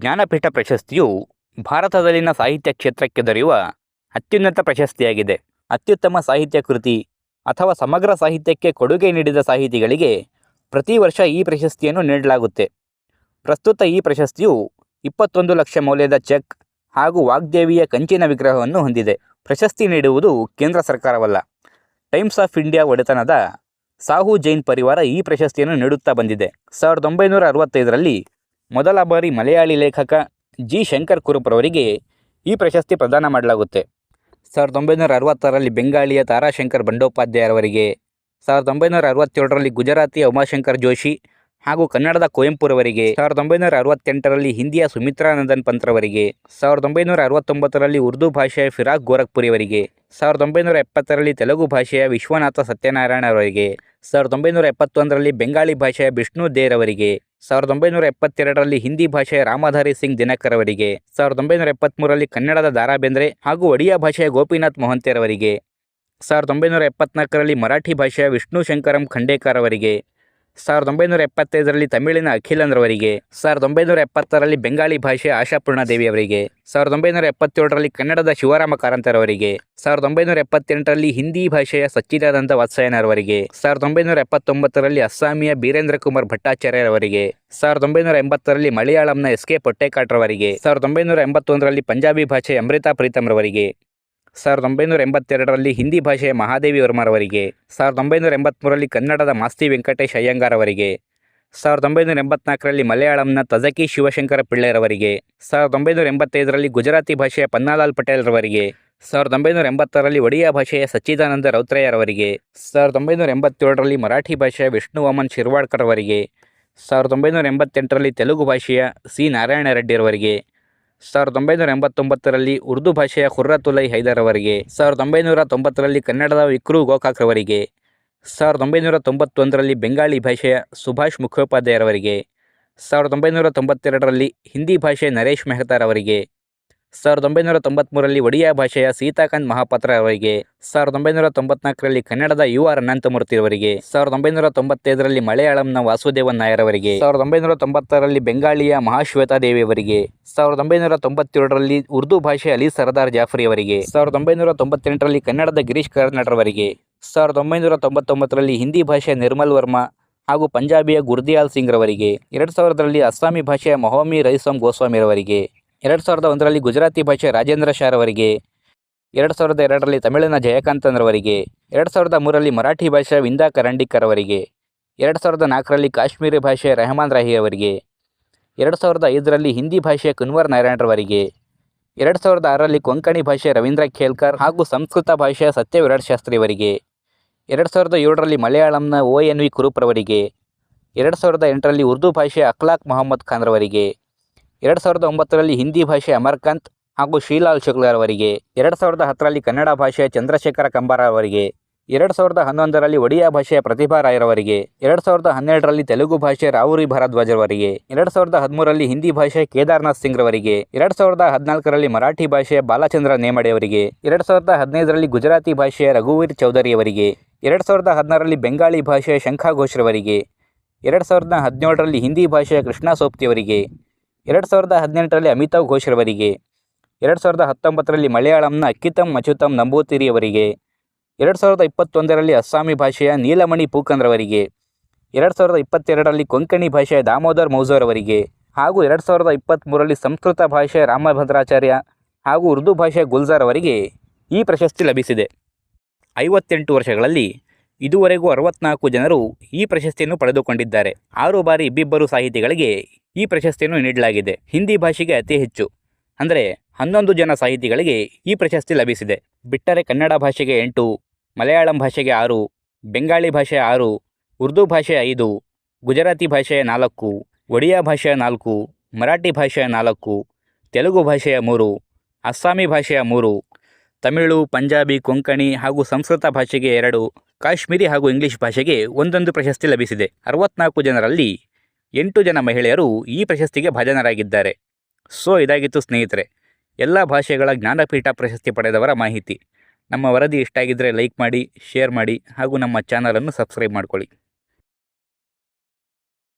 ಜ್ಞಾನಪೀಠ ಪ್ರಶಸ್ತಿಯು ಭಾರತದಲ್ಲಿನ ಸಾಹಿತ್ಯ ಕ್ಷೇತ್ರಕ್ಕೆ ದೊರೆಯುವ ಅತ್ಯುನ್ನತ ಪ್ರಶಸ್ತಿಯಾಗಿದೆ. ಅತ್ಯುತ್ತಮ ಸಾಹಿತ್ಯ ಕೃತಿ ಅಥವಾ ಸಮಗ್ರ ಸಾಹಿತ್ಯಕ್ಕೆ ಕೊಡುಗೆ ನೀಡಿದ ಸಾಹಿತಿಗಳಿಗೆ ಪ್ರತಿ ವರ್ಷ ಈ ಪ್ರಶಸ್ತಿಯನ್ನು ನೀಡಲಾಗುತ್ತೆ. ಪ್ರಸ್ತುತ ಈ ಪ್ರಶಸ್ತಿಯು ಇಪ್ಪತ್ತೊಂದು ಲಕ್ಷ ಮೌಲ್ಯದ ಚೆಕ್ ಹಾಗೂ ವಾಗ್ದೇವಿಯ ಕಂಚಿನ ವಿಗ್ರಹವನ್ನು ಹೊಂದಿದೆ. ಪ್ರಶಸ್ತಿ ನೀಡುವುದು ಕೇಂದ್ರ ಸರ್ಕಾರವಲ್ಲ. ಟೈಮ್ಸ್ ಆಫ್ ಇಂಡಿಯಾ ಒಡೆತನದ ಸಾಹು ಜೈನ್ ಪರಿವಾರ ಈ ಪ್ರಶಸ್ತಿಯನ್ನು ನೀಡುತ್ತಾ ಬಂದಿದೆ. ಸಾವಿರದ ಒಂಬೈನೂರ ಅರವತ್ತೈದರಲ್ಲಿ ಮೊದಲ ಬಾರಿ ಮಲಯಾಳಿ ಲೇಖಕ ಜಿ. ಶಂಕರ್ ಕುರುಪ್ರವರಿಗೆ ಈ ಪ್ರಶಸ್ತಿ ಪ್ರದಾನ ಮಾಡಲಾಗುತ್ತೆ. ಸಾವಿರದ ಒಂಬೈನೂರ ಅರವತ್ತಾರರಲ್ಲಿ ಬೆಂಗಾಳಿಯ ತಾರಾಶಂಕರ್ ಬಂಡೋಪಾಧ್ಯಾಯರವರಿಗೆ, ಸಾವಿರದ ಒಂಬೈನೂರ ಅರವತ್ತೇಳರಲ್ಲಿ ಗುಜರಾತಿಯ ಉಮಾಶಂಕರ್ ಜೋಶಿ ಹಾಗೂ ಕನ್ನಡದ ಕುವೆಂಪುರವರಿಗೆ, ಸಾವಿರದ ಒಂಬೈನೂರ ಅರವತ್ತೆಂಟರಲ್ಲಿ ಹಿಂದಿಯ ಸುಮಿತ್ರಾನಂದನ್ ಪಂತ್ರವರಿಗೆ, ಸಾವಿರದ ಒಂಬೈನೂರ ಅರವತ್ತೊಂಬತ್ತರಲ್ಲಿ ಉರ್ದು ಭಾಷೆಯ ಫಿರಾಕ್ ಗೋರಖ್ಪುರಿಯವರಿಗೆ, ಸಾವಿರದ ಒಂಬೈನೂರ ಎಪ್ಪತ್ತರಲ್ಲಿ ತೆಲುಗು ಭಾಷೆಯ ವಿಶ್ವನಾಥ ಸತ್ಯನಾರಾಯಣ ಅವರಿಗೆ ಸಾವಿರದ ಒಂಬೈನೂರ ಎಪ್ಪತ್ತೊಂದರಲ್ಲಿ ಬೆಂಗಾಳಿ ಭಾಷೆಯ ವಿಷ್ಣು ದೇರ್ ಅವರಿಗೆ ಸಾವಿರದ ಒಂಬೈನೂರ ಎಪ್ಪತ್ತೆರಡರಲ್ಲಿ ಹಿಂದಿ ಭಾಷೆಯ ರಾಮಧಾರಿ ಸಿಂಗ್ ದಿನಕರ್ ಅವರಿಗೆ, ಸಾವಿರದ ಒಂಬೈನೂರ ಎಪ್ಪತ್ತ್ಮೂರರಲ್ಲಿ ಕನ್ನಡದ ದಾರಾ ಬೇಂದ್ರೆ ಹಾಗೂ ಒಡಿಯಾ ಭಾಷೆಯ ಗೋಪಿನಾಥ್ ಮೊಹಂತೇರವರಿಗೆ ಸಾವಿರದ ಒಂಬೈನೂರ ಎಪ್ಪತ್ನಾಲ್ಕರಲ್ಲಿ ಮರಾಠಿ ಭಾಷೆಯ ವಿಷ್ಣು ಶಂಕರಂ ಖಂಡೇಕರ್ ಅವರಿಗೆ ಸಾವಿರದ ಒಂಬೈನೂರ ಎಪ್ಪತ್ತೈದರಲ್ಲಿ ತಮಿಳಿನ ಅಖಿಲಂದ್ರವರಿಗೆ ಸಾವಿರದ ಒಂಬೈನೂರ ಎಪ್ಪತ್ತರಲ್ಲಿ ಬೆಂಗಾಳಿ ಭಾಷೆಯ ಆಶಾಪೂರ್ಣ ದೇವಿಯವರಿಗೆ, ಸಾವಿರದ ಒಂಬೈನೂರ ಎಪ್ಪತ್ತೇಳರಲ್ಲಿ ಕನ್ನಡದ ಶಿವರಾಮ ಕಾರಂತರವರಿಗೆ, ಸಾವಿರದ ಒಂಬೈನೂರ ಎಪ್ಪತ್ತೆಂಟರಲ್ಲಿ ಹಿಂದಿ ಭಾಷೆಯ ಸಚ್ಚಿದಾನಂದ ವಾತ್ಸಾಯನರವರಿಗೆ, ಸಾವಿರದ ಒಂಬೈನೂರ ಎಪ್ಪತ್ತೊಂಬತ್ತರಲ್ಲಿ ಅಸ್ಸಾಮಿಯ ಬೀರೇಂದ್ರ ಕುಮಾರ್ ಭಟ್ಟಾಚಾರ್ಯರವರಿಗೆ, ಸಾವಿರದ ಒಂಬೈನೂರ ಎಂಬತ್ತರಲ್ಲಿ ಮಲಯಾಳಂನ ಎಸ್ ಕೆ ಪೊಟ್ಟೇಕಾಟ್ರವರಿಗೆ, ಸಾವಿರದ ಒಂಬೈನೂರ ಎಂಬತ್ತೊಂದರಲ್ಲಿ ಪಂಜಾಬಿ ಭಾಷೆಯ ಅಮೃತಾ ಪ್ರೀತಮ್ರವರಿಗೆ ಸಾವಿರದ ಒಂಬೈನೂರ ಎಂಬತ್ತೆರಡರಲ್ಲಿ ಹಿಂದಿ ಭಾಷೆಯ ಮಹಾದೇವಿ ವರ್ಮರವರಿಗೆ ಸಾವಿರದ ಒಂಬೈನೂರ ಎಂಬತ್ತ್ಮೂರರಲ್ಲಿ ಕನ್ನಡದ ಮಾಸ್ತಿ ವೆಂಕಟೇಶ್ ಅಯ್ಯಂಗಾರ್ ಅವರಿಗೆ ಸಾವಿರದ ಒಂಬೈನೂರ ಎಂಬತ್ನಾಲ್ಕರಲ್ಲಿ ಮಲಯಾಳಂನ ತಜಕಿ ಶಿವಶಂಕರ ಪಿಳ್ಳೆರವರಿಗೆ, ಸಾವಿರದ ಒಂಬೈನೂರ ಎಂಬತ್ತೈದರಲ್ಲಿ ಗುಜರಾತಿ ಭಾಷೆಯ ಪನ್ನಾಲಾಲ್ ಪಟೇಲ್ರವರಿಗೆ, ಸಾವಿರದ ಒಂಬೈನೂರ ಎಂಬತ್ತರಲ್ಲಿ ಒಡಿಯಾ ಭಾಷೆಯ ಸಚ್ಚಿದಾನಂದ ರೌತ್ರಯ್ಯರವರಿಗೆ ಸಾವಿರದ ಒಂಬೈನೂರ ಎಂಬತ್ತೇಳರಲ್ಲಿ ಮರಾಠಿ ಭಾಷೆಯ ವಿಷ್ಣು ವಾಮನ್ ಶಿರ್ವಾಡ್ಕರ್ ಅವರಿಗೆ ಸಾವಿರದ ಒಂಬೈನೂರ ಎಂಬತ್ತೆಂಟರಲ್ಲಿ ತೆಲುಗು ಭಾಷೆಯ ಸಿ ನಾರಾಯಣ ರೆಡ್ಡಿರವರಿಗೆ ಸಾವಿರದ ಒಂಬೈನೂರ ಎಂಬತ್ತೊಂಬತ್ತರಲ್ಲಿ ಉರ್ದು ಭಾಷೆಯ ಖುರ್ರತುಲೈ ಹೈದರ್ ಅವರಿಗೆ ಸಾವಿರದ ಒಂಬೈನೂರ ತೊಂಬತ್ತರಲ್ಲಿ ಕನ್ನಡದ ವಿಕ್ರು ಗೋಕಾಕ್ ರವರಿಗೆ ಸಾವಿರದ ಒಂಬೈನೂರ ತೊಂಬತ್ತೊಂದರಲ್ಲಿ ಬೆಂಗಾಳಿ ಭಾಷೆಯ ಸುಭಾಷ್ ಮುಖೋಪಾಧ್ಯಾಯರವರಿಗೆ ಸಾವಿರದ ಒಂಬೈನೂರ ತೊಂಬತ್ತೆರಡರಲ್ಲಿ ಹಿಂದಿ ಭಾಷೆಯ ನರೇಶ್ ಮೆಹ್ತಾರವರಿಗೆ ಸಾವಿರದ ಒಂಬೈನೂರ ತೊಂಬತ್ಮೂರರಲ್ಲಿ ಒಡಿಯಾ ಭಾಷೆಯ ಸೀತಾಕಾಂತ್ ಮಹಾಪಾತ್ರ ಅವರಿಗೆ, ಸಾವಿರದ ಒಂಬೈನೂರ ತೊಂಬತ್ನಾಲ್ಕರಲ್ಲಿ ಕನ್ನಡದ ಯು ಆರ್ ಅನಂತಮೂರ್ತಿ ಅವರಿಗೆ, ಸಾವಿರದ ಒಂಬೈನೂರ ತೊಂಬತ್ತೈದರಲ್ಲಿ ಮಲಯಾಳಂನ ವಾಸುದೇವನ್ ನಾಯರ್ ಅವರಿಗೆ, ಸಾವಿರದ ಒಂಬೈನೂರ ತೊಂಬತ್ತಾರರಲ್ಲಿ ಬೆಂಗಾಳಿಯ ಮಹಾಶ್ವೇತಾ ದೇವಿಯವರಿಗೆ ಸಾವಿರದ ಒಂಬೈನೂರ ತೊಂಬತ್ತೇಳರಲ್ಲಿ ಉರ್ದು ಭಾಷೆ ಅಲಿ ಸರ್ದಾರ್ ಜಾಫರಿ ಅವರಿಗೆ, ಸಾವಿರದ ಒಂಬೈನೂರ ತೊಂಬತ್ತೆಂಟರಲ್ಲಿ ಕನ್ನಡದ ಗಿರೀಶ್ ಕಾರ್ನಾಡ್ರವರಿಗೆ ಸಾವಿರದ ಒಂಬೈನೂರ ತೊಂಬತ್ತೊಂಬತ್ತರಲ್ಲಿ ಹಿಂದಿ ಭಾಷೆಯ ನಿರ್ಮಲ್ ವರ್ಮಾ ಹಾಗೂ ಪಂಜಾಬಿಯ ಗುರ್ದಿಯಾಲ್ ಸಿಂಗ್ ರವರಿಗೆ, ಎರಡು ಸಾವಿರದಲ್ಲಿ ಅಸ್ಸಾಮಿ ಭಾಷೆಯ ಮೊಹಮ್ಮಿ ರೈಸಾಮ್ ಗೋಸ್ವಾಮಿರವರಿಗೆ ಎರಡು ಸಾವಿರದ ಒಂದರಲ್ಲಿ ಗುಜರಾತಿ ಭಾಷೆ ರಾಜೇಂದ್ರ ಶಾರ್ ಅವರಿಗೆ ಎರಡು ಸಾವಿರದ ಎರಡರಲ್ಲಿ ತಮಿಳಿನ ಜಯಕಾಂತನ್ರವರಿಗೆ ಎರಡು ಸಾವಿರದ ಮೂರರಲ್ಲಿ ಮರಾಠಿ ಭಾಷೆ ವಿಂದಾ ಕರಂಡಿಕರ್ ಅವರಿಗೆ ಎರಡು ಸಾವಿರದ ನಾಲ್ಕರಲ್ಲಿ ಕಾಶ್ಮೀರಿ ಭಾಷೆ ರೆಹಮಾನ್ ರಾಹಿ ಅವರಿಗೆ, ಎರಡು ಸಾವಿರದ ಐದರಲ್ಲಿ ಹಿಂದಿ ಭಾಷೆ ಕುನ್ವರ್ ನಾರಾಯಣರವರಿಗೆ ಎರಡು ಸಾವಿರದ ಆರರಲ್ಲಿ ಕೊಂಕಣಿ ಭಾಷೆ ರವೀಂದ್ರ ಖೇಲ್ಕರ್ ಹಾಗೂ ಸಂಸ್ಕೃತ ಭಾಷೆಯ ಸತ್ಯ ವಿರಾಟ್ ಶಾಸ್ತ್ರಿಯವರಿಗೆ ಎರಡು ಸಾವಿರದ ಏಳರಲ್ಲಿ ಮಲಯಾಳಂನ ಓ ಎನ್ ವಿ ಕುರುಪ್ರವರಿಗೆ ಎರಡು ಸಾವಿರದ ಎಂಟರಲ್ಲಿ ಉರ್ದು ಭಾಷೆ ಅಖ್ಲಾಕ್ ಮೊಹಮ್ಮದ್ ಖಾನ್ರವರಿಗೆ ಎರಡು ಸಾವಿರದ ಒಂಬತ್ತರಲ್ಲಿ ಹಿಂದಿ ಭಾಷೆ ಅಮರ್ಕಾಂತ್ ಹಾಗೂ ಶ್ರೀಲಾಲ್ ಶುಕ್ಲರವರಿಗೆ ಎರಡು ಸಾವಿರದ ಹತ್ತರಲ್ಲಿ ಕನ್ನಡ ಭಾಷೆಯ ಚಂದ್ರಶೇಖರ ಕಂಬಾರ ಅವರಿಗೆ, ಎರಡು ಸಾವಿರದ ಹನ್ನೊಂದರಲ್ಲಿ ಒಡಿಯಾ ಭಾಷೆಯ ಪ್ರತಿಭಾ ರಾಯರವರಿಗೆ ಎರಡು ಸಾವಿರದ ಹನ್ನೆರಡರಲ್ಲಿ ತೆಲುಗು ಭಾಷೆಯ ರಾವುರಿ ಭಾರದ್ವಾಜ್ ಅವರಿಗೆ, ಎರಡು ಸಾವಿರದ ಹದಿಮೂರರಲ್ಲಿ ಹಿಂದಿ ಭಾಷೆಯ ಕೇದಾರ್ನಾಥ್ ಸಿಂಗ್ ರವರಿಗೆ, ಎರಡು ಸಾವಿರದ ಹದಿನಾಲ್ಕರಲ್ಲಿ ಮರಾಠಿ ಭಾಷೆಯ ಬಾಲಚಂದ್ರ ನೇಮಡೆ ಅವರಿಗೆ, ಎರಡು ಸಾವಿರದ ಹದಿನೈದರಲ್ಲಿ ಗುಜರಾತಿ ಭಾಷೆಯ ರಘುವೀರ್ ಚೌಧರಿ ಅವರಿಗೆ, ಎರಡು ಸಾವಿರದ ಹದಿನಾರರಲ್ಲಿ ಬೆಂಗಾಳಿ ಭಾಷೆಯ ಶಂಖಾ ಘೋಷ್ರವರಿಗೆ ಎರಡು ಸಾವಿರದ ಹದಿನೇಳರಲ್ಲಿ ಹಿಂದಿ ಭಾಷೆಯ ಕೃಷ್ಣ ಸೋಪ್ತಿಯವರಿಗೆ ಎರಡು ಸಾವಿರದ ಹದಿನೆಂಟರಲ್ಲಿ ಅಮಿತಾವ್ ಘೋಷ್ರವರಿಗೆ ಎರಡು ಸಾವಿರದ ಹತ್ತೊಂಬತ್ತರಲ್ಲಿ ಮಲಯಾಳಂನ ಅಕ್ಕಿತಂ ನಂಬೂತಿರಿ ಅವರಿಗೆ, ಎರಡು ಸಾವಿರದ ಇಪ್ಪತ್ತೊಂದರಲ್ಲಿ ಅಸ್ಸಾಮಿ ಭಾಷೆಯ ನೀಲಮಣಿ ಪೂಕಂದ್ರವರಿಗೆ ಎರಡು ಸಾವಿರದ ಇಪ್ಪತ್ತೆರಡರಲ್ಲಿ ಕೊಂಕಣಿ ಭಾಷೆಯ ದಾಮೋದರ್ ಮೌಜೋರ್ ಅವರಿಗೆ ಹಾಗೂ ಎರಡು ಸಾವಿರದ ಇಪ್ಪತ್ತ್ಮೂರರಲ್ಲಿ ಸಂಸ್ಕೃತ ಭಾಷೆಯ ರಾಮಭದ್ರಾಚಾರ್ಯ ಹಾಗೂ ಉರ್ದು ಭಾಷೆಯ ಗುಲ್ಜಾರ್ ಅವರಿಗೆ ಈ ಪ್ರಶಸ್ತಿ ಲಭಿಸಿದೆ. ಐವತ್ತೆಂಟು ವರ್ಷಗಳಲ್ಲಿ ಇದುವರೆಗೂ ಅರವತ್ನಾಲ್ಕು ಜನರು ಈ ಪ್ರಶಸ್ತಿಯನ್ನು ಪಡೆದುಕೊಂಡಿದ್ದಾರೆ. ಆರು ಬಾರಿ ಇಬ್ಬಿಬ್ಬರು ಸಾಹಿತಿಗಳಿಗೆ ಈ ಪ್ರಶಸ್ತಿಯನ್ನು ನೀಡಲಾಗಿದೆ. ಹಿಂದಿ ಭಾಷೆಗೆ ಅತಿ ಹೆಚ್ಚು. ಅಂದರೆ ಹನ್ನೊಂದು ಜನ ಸಾಹಿತಿಗಳಿಗೆ ಈ ಪ್ರಶಸ್ತಿ ಲಭಿಸಿದೆ. ಬಿಟ್ಟರೆ ಕನ್ನಡ ಭಾಷೆಗೆ ಎಂಟು, ಮಲಯಾಳಂ ಭಾಷೆಗೆ ಆರು, ಬೆಂಗಾಳಿ ಭಾಷೆ ಆರು, ಉರ್ದು ಭಾಷೆ ಐದು, ಗುಜರಾತಿ ಭಾಷೆಯ ನಾಲ್ಕು, ಒಡಿಯಾ ಭಾಷೆಯ ನಾಲ್ಕು, ಮರಾಠಿ ಭಾಷೆಯ ನಾಲ್ಕು, ತೆಲುಗು ಭಾಷೆಯ ಮೂರು, ಅಸ್ಸಾಮಿ ಭಾಷೆಯ ಮೂರು, ತಮಿಳು, ಪಂಜಾಬಿ, ಕೊಂಕಣಿ ಹಾಗೂ ಸಂಸ್ಕೃತ ಭಾಷೆಗೆ ಎರಡು, ಕಾಶ್ಮೀರಿ ಹಾಗೂ ಇಂಗ್ಲಿಷ್ ಭಾಷೆಗೆ ಒಂದೊಂದು ಪ್ರಶಸ್ತಿ ಲಭಿಸಿದೆ. ಅರವತ್ನಾಲ್ಕು ಜನರಲ್ಲಿ ಎಂಟು ಜನ ಮಹಿಳೆಯರು ಈ ಪ್ರಶಸ್ತಿಗೆ ಭಾಜನರಾಗಿದ್ದಾರೆ. ಸೊ, ಇದಾಗಿತ್ತು ಸ್ನೇಹಿತರೆ, ಎಲ್ಲ ಭಾಷೆಗಳ ಜ್ಞಾನಪೀಠ ಪ್ರಶಸ್ತಿ ಪಡೆದವರ ಮಾಹಿತಿ. ನಮ್ಮ ವರದಿ ಇಷ್ಟ ಆಗಿದ್ದರೆ ಲೈಕ್ ಮಾಡಿ, ಶೇರ್ ಮಾಡಿ ಹಾಗೂ ನಮ್ಮ ಚಾನಲನ್ನು ಸಬ್ಸ್ಕ್ರೈಬ್ ಮಾಡ್ಕೊಳ್ಳಿ.